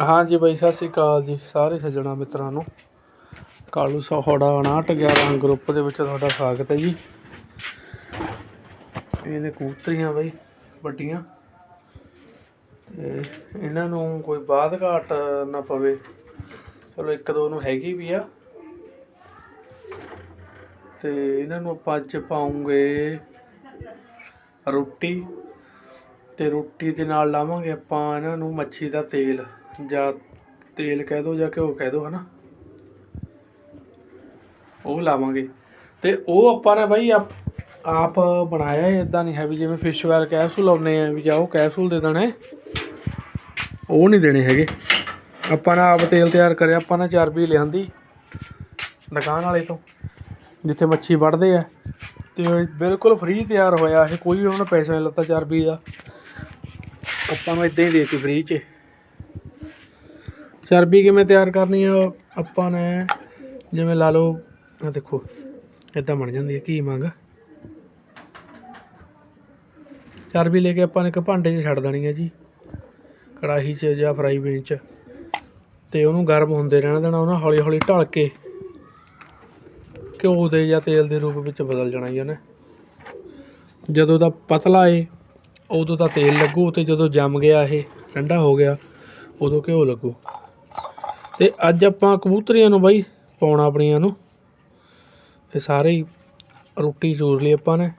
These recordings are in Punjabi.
ਹਾਂਜੀ ਬਾਈ, ਸਤਿ ਸ਼੍ਰੀ ਅਕਾਲ ਜੀ, ਸਾਰੇ ਸੱਜਣਾ ਮਿੱਤਰਾਂ ਨੂੰ। ਕਾਲੂ ਸੋਹੜਾ 5911 ਗਰੁੱਪ ਦੇ ਵਿੱਚ ਤੁਹਾਡਾ ਸਵਾਗਤ ਹੈ ਜੀ। ਇਹਨੇ ਕੂਤਰੀਆਂ ਬਾਈ, ਵੱਡੀਆਂ। ਤੇ ਇਹਨਾਂ ਨੂੰ ਕੋਈ ਬਾਦ ਘਾਟ ਨਾ ਪਵੇ। ਚਲੋ, ਇੱਕ ਦੋ ਨੂੰ ਹੈਗੀ ਵੀ ਆ। ਤੇ ਇਹਨਾਂ ਨੂੰ ਆਪਾਂ ਅੱਜ ਪਾਉਂਗੇ ਰੋਟੀ। ਤੇ ਰੋਟੀ ਦੇ ਨਾਲ ਲਾਵਾਂਗੇ ਆਪਾਂ ਇਹਨਾਂ ਨੂੰ ਮੱਛੀ ਦਾ ਤੇਲ। ਜਾਂ ਤੇਲ ਕਹਿ ਦੋ ਜਾਂ ਘਿਓ ਕਹਿ ਦੋ, ਹਨਾ? ਉਹ ਲਾਵਾਂਗੇ। ਤੇ ਉਹ ਆਪਾਂ ਨੇ ਬਾਈ ਆਪ ਆਪ ਬਣਾਇਆ ਇਦਾਂ ਨਹੀਂ ਹੈ ਵੀ ਜਿਵੇਂ ਫਿਸ਼ ਵੈਲ ਕੈਪਸੂਲ ਆਉਂਦੇ ਆ, ਵੀ ਜਾਂ ਉਹ ਕੈਪਸੂਲ ਦੇ ਦੇਣੇ। ਉਹ ਨਹੀਂ ਦੇਣੇ ਹੈਗੇ। ਆਪਾਂ ਨੇ ਆਪ ਤੇਲ ਤਿਆਰ ਕਰਿਆ, ਆਪਾਂ ਨੇ ਚਰਬੀ ਲਿਆਂਦੀ ਦੁਕਾਨ ਵਾਲੇ ਤੋਂ, ਜਿੱਥੇ ਮੱਛੀ ਵੱਢਦੇ ਆ। ਤੇ ਬਿਲਕੁਲ ਫ੍ਰੀ ਤਿਆਰ ਹੋਇਆ ਇਹ, ਕੋਈ ਉਹਨਾਂ ਨੇ ਪੈਸਾ ਨਹੀਂ ਲੱਤਾ ਚਰਬੀ ਦਾ। ਆਪਾਂ ਨੂੰ ਇਦਾਂ ਹੀ ਦੇਤੀ ਫ੍ਰੀ 'ਚ। ਚਰਬੀ ਕਿਵੇਂ ਤਿਆਰ ਕਰਨੀ ਆ? ਆਪਾਂ ਨੇ ਜਿਵੇਂ ਲਾ ਲਓ ਆ ਦੇਖੋ ਇਦਾਂ ਬਣ ਜਾਂਦੀ ਹੈ ਕੀ ਮੰਗ ਚਰਬੀ ਲੈ ਕੇ ਆਪਾਂ ਨੇ ਇੱਕ ਭਾਂਡੇ 'ਚ ਛੱਡ ਦੇਣੀ ਹੈ ਜੀ, ਕੜਾਹੀ 'ਚ ਜਾਂ ਫਰਾਈ ਪੈਨ 'ਚ। ਤੇ ਉਹਨੂੰ ਗਰਮ ਹੁੰਦੇ ਰਹਿਣ ਦੇਣਾ, ਉਹਨਾਂ ਹੌਲੀ ਹੌਲੀ ਢਲ ਕੇ, ਘਿਓ ਦੇ ਜਾਂ ਤੇਲ ਦੇ ਰੂਪ ਵਿੱਚ ਬਦਲ ਜਾਣਾ ਜੀ ਉਹਨੇ। ਜਦੋਂ ਦਾ ਪਤਲਾ ਏ, ਉਦੋਂ ਤਾਂ ਤੇਲ ਲੱਗੂ ਤੇ ਜਦੋਂ ਜੰਮ ਗਿਆ ਇਹ, ਠੰਡਾ ਹੋ ਗਿਆ, ਉਦੋਂ ਘਿਓ ਲੱਗੂ। ਤੇ ਅੱਜ ਆਪਾਂ ਕਬੂਤਰੀਆਂ ਨੂੰ ਬਾਈ ਪਾਉਣਾ ਆਪਣੀਆਂ ਨੂੰ। ਇਹ ਸਾਰੇ ਹੀ ਰੋਟੀ ਚੂਰ ਲਈ ਆਪਾਂ ਨੇ।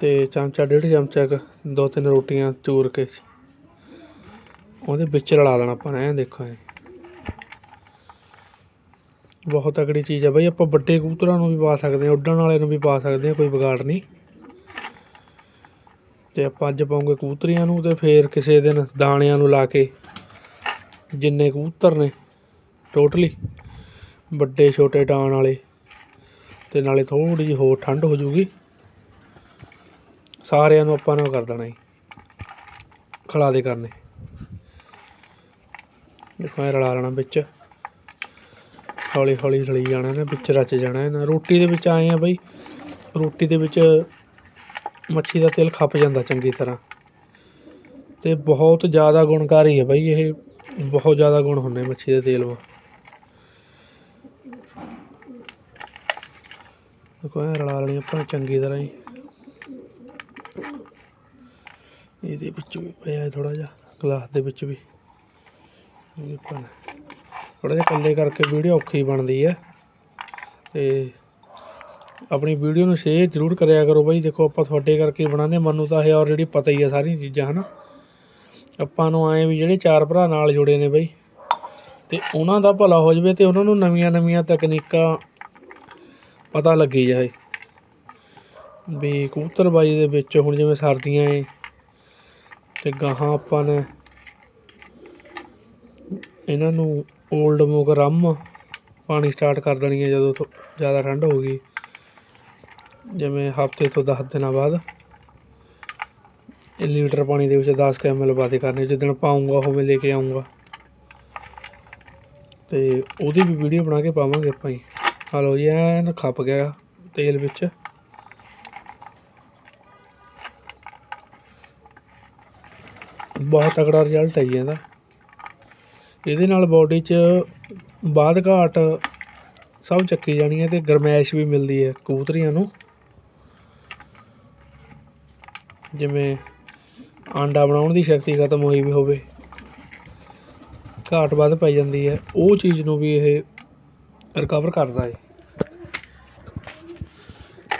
ਤੇ ਚਮਚਾ, ਡੇਢ ਚਮਚਾ ਦੋ ਤਿੰਨ ਰੋਟੀਆਂ ਚੂਰ ਕੇ ਉਹਦੇ ਵਿੱਚ ਰਲਾ ਦੇਣਾ ਆਪਾਂ ਨੇ, ਐਂ ਦੇਖੋ ਐਂ। ਬਹੁਤ ਤਕੜੀ ਚੀਜ਼ ਹੈ ਬਾਈ, ਆਪਾਂ ਵੱਡੇ ਕਬੂਤਰਾਂ ਨੂੰ ਵੀ ਪਾ ਸਕਦੇ ਹਾਂ, ਉੱਡਣ ਵਾਲੇ ਨੂੰ ਵੀ ਪਾ ਸਕਦੇ ਹਾਂ, ਕੋਈ ਵਿਗਾੜ ਨਹੀਂ। ਤੇ ਆਪਾਂ ਅੱਜ ਪਾਉਂਗੇ ਕਬੂਤਰੀਆਂ ਨੂੰ ਤੇ ਫੇਰ ਕਿਸੇ ਦਿਨ ਦਾਣਿਆਂ ਨੂੰ ਲਾ ਕੇ ਜਿੰਨੇ ਕਬੂਤਰ ਨੇ ਟੋਟਲੀ ਵੱਡੇ ਛੋਟੇ ਡਾਣ ਵਾਲੇ ਤੇ ਨਾਲੇ ਥੋੜੀ ਜਿਹੀ ਹੋਰ ਠੰਡ ਹੋ ਜੂਗੀ ਸਾਰਿਆਂ ਨੂੰ ਆਪਾਂ ਨੇ ਕਰ ਦੇਣਾ ਜੀ, ਖਿਲਾ ਦੇ ਕਰਨੇ। ਦੇਖੋ ਇਹ ਰਲਾ ਲੈਣਾ ਵਿੱਚ ਹੌਲੀ ਹੌਲੀ ਰਲੀ ਜਾਣਾ ਨਾ ਵਿੱਚ ਰਚ ਜਾਣਾ ਇਹਨਾਂ। ਰੋਟੀ ਦੇ ਵਿੱਚ ਆਏ ਆ ਬਈ, ਰੋਟੀ ਦੇ ਵਿੱਚ ਮੱਛੀ ਦਾ ਤੇਲ ਖੱਪ ਜਾਂਦਾ ਚੰਗੀ ਤਰ੍ਹਾਂ। ਤੇ ਬਹੁਤ ਜ਼ਿਆਦਾ ਗੁਣਕਾਰੀ ਹੈ ਬਈ ਇਹ ਬਹੁਤ ਜ਼ਿਆਦਾ ਗੁਣ ਹੁੰਦੇ ਮੱਛੀ ਦੇ ਤੇਲ ਵਿੱਚ ਦੇਖੋ ਇਹ ਰਲਾ ਲੈਣੀ ਆਪਾਂ ਨੇ ਚੰਗੀ ਤਰ੍ਹਾਂ ਹੀ। ਇਹਦੇ ਵਿੱਚ ਵੀ ਪਿਆ ਥੋੜਾ ਜਿਹਾ, ਗਲਾਸ ਦੇ ਵਿੱਚ ਵੀ। ਆਪਾਂ ਨੇ ਥੋੜਾ ਜਿਹਾ ਇਕੱਲੇ ਕਰਕੇ ਵੀਡੀਓ ਔਖੀ ਬਣਦੀ ਹੈ। ਤੇ ਆਪਣੀ ਵੀਡੀਓ ਨੂੰ ਸ਼ੇਅਰ ਜ਼ਰੂਰ ਕਰਿਆ ਕਰੋ ਬਾਈ। ਦੇਖੋ ਆਪਾਂ ਤੁਹਾਡੇ ਕਰਕੇ ਬਣਾਉਂਦੇ ਮੈਨੂੰ ਤਾਂ ਇਹ ਆਲਰੇਡੀ ਪਤਾ ਹੀ ਹੈ ਸਾਰੀਆਂ ਚੀਜ਼ਾਂ, ਹਨਾ? ਆਪਾਂ ਨੂੰ ਆਏ ਵੀ ਜਿਹੜੇ ਚਾਰ ਭਰਾ ਨਾਲ ਜੁੜੇ ਨੇ ਬਈ, ਤੇ ਉਹਨਾਂ ਦਾ ਭਲਾ ਹੋ ਜਾਵੇ ਤੇ ਉਹਨਾਂ ਨੂੰ ਨਵੀਆਂ ਨਵੀਆਂ ਤਕਨੀਕਾਂ ਪਤਾ ਲੱਗੀ ਜਾਏ। ਵੀ ਕਬੂਤਰਬਾਜੀ ਦੇ ਵਿੱਚ ਹੁਣ ਜਿਵੇਂ ਸਰਦੀਆਂ ਏ, ਤੇ ਗਾਹਾਂ ਆਪਾਂ ਨੇ ਇਹਨਾਂ ਨੂੰ ਓਲਡ ਮੋਕ ਰਮ ਪਾਣੀ ਸਟਾਰਟ ਕਰ ਦੇਣੀ ਹੈ ਜਦੋਂ ਥੋ- ਜ਼ਿਆਦਾ ਠੰਡ ਹੋ ਗਈ, ਜਿਵੇਂ ਹਫ਼ਤੇ ਤੋਂ 10 ਦਿਨਾਂ ਬਾਅਦ। ਲੀਟਰ ਪਾਣੀ ਦੇ ਵਿੱਚ 10 ਕੁ ਐਮ ਐਲ ਕਰਨੇ ਜਿੱਦਣ ਪਾਉਂਗਾ ਉਵੇਂ ਲੈ ਕੇ ਆਉਂਗਾ। ਤੇ ਉਹਦੀ ਵੀ ਵੀਡੀਓ ਬਣਾ ਕੇ ਪਾਵਾਂਗੇ ਆਪਾਂ ਹੀ। ਹਲੋ ਜੀ, ਐਨ ਖੱਪ ਗਿਆ ਤੇਲ ਵਿੱਚ। ਬਹੁਤ ਤਕੜਾ ਰਿਜ਼ਲਟ ਹੈ ਜੀ ਇਹਦਾ। ਇਹਦੇ ਨਾਲ ਬਾਡੀ 'ਚ ਬਾਦ ਘਾਟ ਸਭ ਚੱਕੀ ਜਾਣੀ ਹੈ ਤੇ ਗਰਮੈਸ਼ ਵੀ ਮਿਲਦੀ ਹੈ ਕਬੂਤਰੀਆਂ ਨੂੰ। ਜਿਵੇਂ ਆਂਡਾ ਬਣਾਉਣ ਦੀ ਸ਼ਕਤੀ ਖਤਮ ਹੋਈ ਵੀ ਹੋਵੇ। ਘਾਟ ਵੱਧ ਪੈ ਜਾਂਦੀ ਹੈ। ਉਹ ਚੀਜ਼ ਨੂੰ ਵੀ ਇਹ ਰਿਕਵਰ ਕਰਦਾ ਹੈ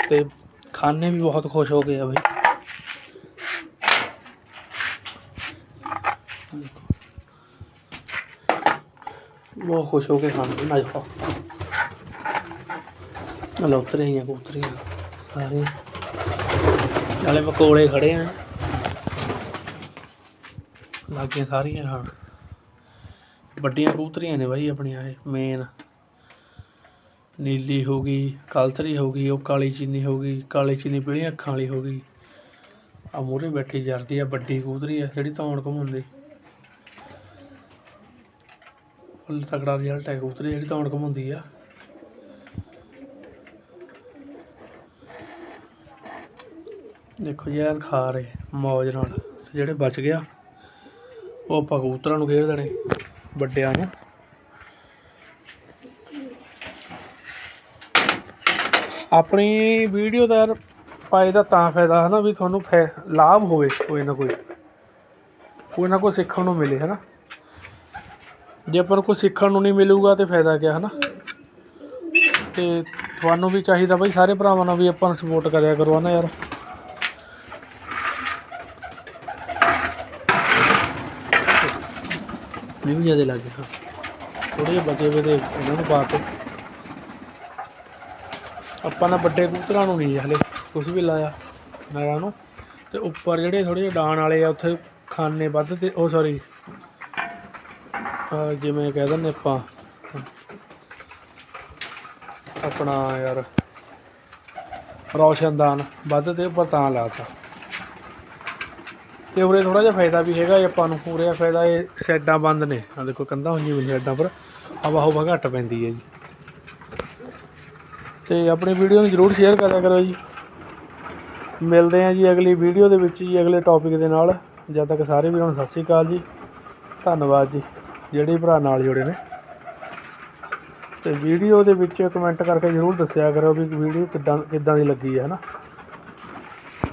ਤੇ ਖਾਣੇ ਵੀ ਬਹੁਤ ਖੁਸ਼ ਹੋ ਗਏ ਆ ਬਈ। ਬਹੁਤ ਖੁਸ਼ ਹੋ ਕੇ ਖਾਂਦੇ ਨਾ ਜਾਓ ਹਲੋ ਉਤਰੇ ਹੀ ਆ ਕਬੂਤਰੀਆਂ ਸਾਰੇ। ਨਾਲੇ ਪਕੌੜੇ ਖੜੇ ਆ। ਲਾਗੇ ਸਾਰੀਆਂ ਖਾਣ ਵੱਡੀਆਂ ਕਬੂਤਰੀਆਂ ਨੇ ਬਾਈ ਆਪਣੀਆਂ ਇਹ ਮੇਨ ਨੀਲੀ ਹੋ ਗਈ ਕਲਤਰੀ ਹੋ ਗਈ, ਉਹ ਕਾਲੀ ਚੀਨੀ ਹੋ ਗਈ, ਕਾਲੀ ਚੀਨੀ ਪੀਲੀਆਂ ਅੱਖਾਂ ਵਾਲੀ ਹੋ ਗਈ। ਆ ਮੂਹਰੇ ਬੈਠੀ ਜਰਦੀ ਆ ਵੱਡੀ ਕਬੂਤਰੀ ਆ, ਜਿਹੜੀ ਧੌਣ ਘੁੰਮਾਉਂਦੀ। ਫੁੱਲ ਤਕੜਾ ਰਿਜ਼ਲਟ ਹੈ ਕਬੂਤਰੀ, ਜਿਹੜੀ ਧੌਣ ਘੁੰਮਾਉਂਦੀ ਆ। ਦੇਖੋ ਜੀ ਐਨ ਖਾ ਰਹੇ ਮੌਜ ਨਾਲ ਜਿਹੜੇ ਬਚ ਗਿਆ ਉਹ ਆਪਾਂ ਕਬੂਤਰਾਂ ਨੂੰ ਖੇਡ ਦੇਣੇ, ਵੱਡਿਆਂ ਨੂੰ। ਆਪਣੀ ਵੀਡੀਓ ਦਾ ਯਾਰ ਪਾਏ ਦਾ ਤਾਂ ਫਾਇਦਾ ਹੈ ਨਾ ਵੀ ਤੁਹਾਨੂੰ ਫੈ, ਲਾਭ ਹੋਵੇ ਕੋਈ ਨਾ ਕੋਈ। ਕੋਈ ਨਾ ਕੋਈ ਸਿੱਖਣ ਨੂੰ ਮਿਲੇ ਹੈ ਨਾ ਜੇ ਆਪਾਂ ਨੂੰ ਕੋਈ ਸਿੱਖਣ ਨੂੰ ਨਹੀਂ ਮਿਲੂਗਾ ਤੇ ਫਾਇਦਾ ਕਿਆ ਹੈ ਨਾ ਤੇ ਤੁਹਾਨੂੰ ਵੀ ਚਾਹੀਦਾ ਬਈ ਸਾਰੇ ਭਰਾਵਾਂ ਨਾਲ ਵੀ ਆਪਾਂ ਨੂੰ ਸਪੋਰਟ ਕਰਿਆ ਕਰੋ ਨਾ ਯਾਰ। ਇਹ ਵੀ ਜ਼ਿਆਦਾ ਲੱਗੇ ਹਾਂ ਥੋੜੇ ਜਿਹੇ ਬਚੇ ਹੋਏ ਤੇ ਇਹਨਾਂ ਨੂੰ ਪਾ ਕੇ ਆਪਾਂ ਨਾ ਵੱਡੇ ਕਬੂਤਰਾਂ ਨੂੰ ਨਹੀਂ ਹਲੇ ਕੁਝ ਵੀ ਲਾਇਆ ਨਰਾਂ ਨੂੰ। ਤੇ ਉੱਪਰ ਜਿਹੜੇ ਥੋੜੇ ਜਿਹੇ ਡਾਣ ਵਾਲੇ ਆ, ਉੱਥੇ ਖਾਨੇ ਵੱਧ ਤੇ ਉਹ ਸੌਰੀ ਜਿਵੇਂ ਕਹਿ ਦਿੰਦੇ ਆਪਾਂ, ਆਪਣਾ ਯਾਰ ਰੌਸ਼ਨਦਾਨ ਵੱਧ ਤੇ ਉੱਪਰ ਤਾਂ ਲਾਤਾ। ਤੇ ਉਰੇ ਥੋੜਾ ਜਿਹਾ ਫਾਇਦਾ ਵੀ ਹੈਗਾ ਇਹ ਆਪਾਂ ਨੂੰ, ਉਰੇ ਫਾਇਦਾ ਇਹ ਸਾਈਡਾਂ ਬੰਦ ਨੇ ਆ ਦੇਖੋ ਕੰਧਾਂ ਹੋਈਆਂ ਹੋਈਆਂ ਸੈੱਡਾਂ ਪਰ, ਹਵਾ ਹਵਾ ਘੱਟ ਪੈਂਦੀ ਹੈ ਜੀ। ਤੇ ਆਪਣੀ ਵੀਡੀਓ ਨੂੰ ਜ਼ਰੂਰ ਸ਼ੇਅਰ ਕਰਿਆ ਕਰੋ ਜੀ। ਮਿਲਦੇ ਹਾਂ ਜੀ ਅਗਲੀ ਵੀਡੀਓ ਦੇ ਵਿੱਚ ਜੀ, ਅਗਲੇ ਟੌਪਿਕ ਦੇ ਨਾਲ। ਜਦ ਤੱਕ ਸਾਰੇ ਵੀਰਾਂ ਨੂੰ ਸਤਿ ਸ਼੍ਰੀ ਅਕਾਲ ਜੀ। ਧੰਨਵਾਦ ਜੀ, ਜਿਹੜੇ ਭਰਾ ਨਾਲ ਜੁੜੇ ਨੇ। ਤੇ ਵੀਡੀਓ ਦੇ ਵਿੱਚ ਕਮੈਂਟ ਕਰਕੇ ਜ਼ਰੂਰ ਦੱਸਿਆ ਕਰੋ ਵੀ ਵੀਡੀਓ ਕਿੱਦਾਂ ਕਿੱਦਾਂ ਦੀ ਲੱਗੀ ਹੈ ਨਾ